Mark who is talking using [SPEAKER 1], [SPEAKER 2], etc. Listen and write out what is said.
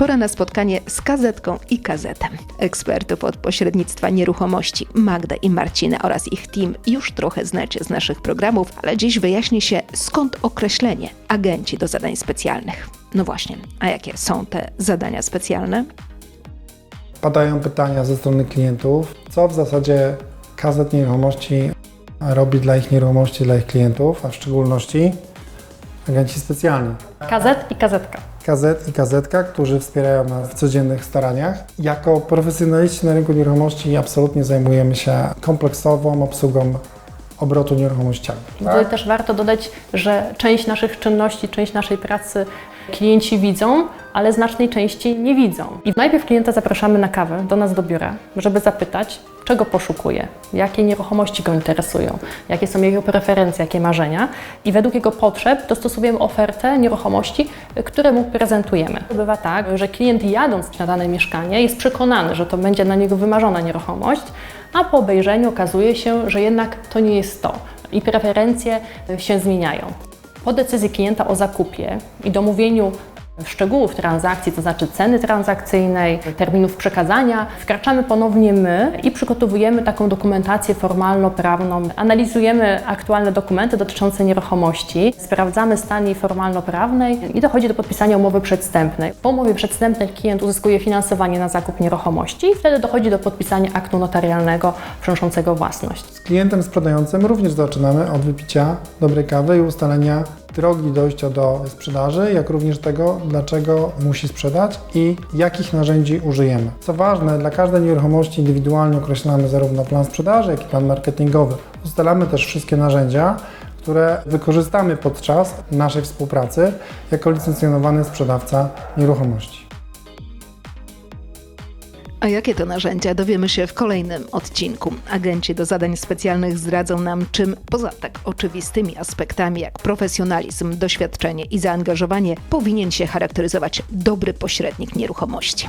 [SPEAKER 1] Pora na spotkanie z kazetką i kazetem. Ekspertów od pośrednictwa nieruchomości Magdę i Marcinę oraz ich team już trochę znacie z naszych programów, ale dziś wyjaśni się skąd określenie agenci do zadań specjalnych. No właśnie, a jakie są te zadania specjalne?
[SPEAKER 2] Padają pytania ze strony klientów, co w zasadzie kazet nieruchomości robi dla ich nieruchomości, dla ich klientów, a w szczególności agenci specjalni.
[SPEAKER 3] Kazet i kazetka.
[SPEAKER 2] Kazet i kazetka, którzy wspierają nas w codziennych staraniach. Jako profesjonaliści na rynku nieruchomości absolutnie zajmujemy się kompleksową obsługą obrotu nieruchomościami.
[SPEAKER 3] Tutaj też warto dodać, że część naszych czynności, część naszej pracy klienci widzą, ale znacznej części nie widzą. I najpierw klienta zapraszamy na kawę do nas do biura, żeby zapytać, czego poszukuje, jakie nieruchomości go interesują, jakie są jego preferencje, jakie marzenia i według jego potrzeb dostosujemy ofertę nieruchomości, które mu prezentujemy. Bywa tak, że klient jadąc na dane mieszkanie jest przekonany, że to będzie dla niego wymarzona nieruchomość, a po obejrzeniu okazuje się, że jednak to nie jest to i preferencje się zmieniają. Po decyzji klienta o zakupie i domówieniu szczegółów transakcji, to znaczy ceny transakcyjnej, terminów przekazania, wkraczamy ponownie my i przygotowujemy taką dokumentację formalno-prawną. Analizujemy aktualne dokumenty dotyczące nieruchomości, sprawdzamy stan jej formalno-prawnej i dochodzi do podpisania umowy przedstępnej. Po umowie przedstępnej klient uzyskuje finansowanie na zakup nieruchomości i wtedy dochodzi do podpisania aktu notarialnego przenoszącego własność.
[SPEAKER 2] Z klientem sprzedającym również zaczynamy od wypicia dobrej kawy i ustalenia drogi dojścia do sprzedaży, jak również tego, dlaczego musi sprzedać i jakich narzędzi użyjemy. Co ważne, dla każdej nieruchomości indywidualnie określamy zarówno plan sprzedaży, jak i plan marketingowy. Ustalamy też wszystkie narzędzia, które wykorzystamy podczas naszej współpracy jako licencjonowany sprzedawca nieruchomości.
[SPEAKER 1] A jakie to narzędzia dowiemy się w kolejnym odcinku. Agenci do zadań specjalnych zdradzą nam, czym poza tak oczywistymi aspektami jak profesjonalizm, doświadczenie i zaangażowanie powinien się charakteryzować dobry pośrednik nieruchomości.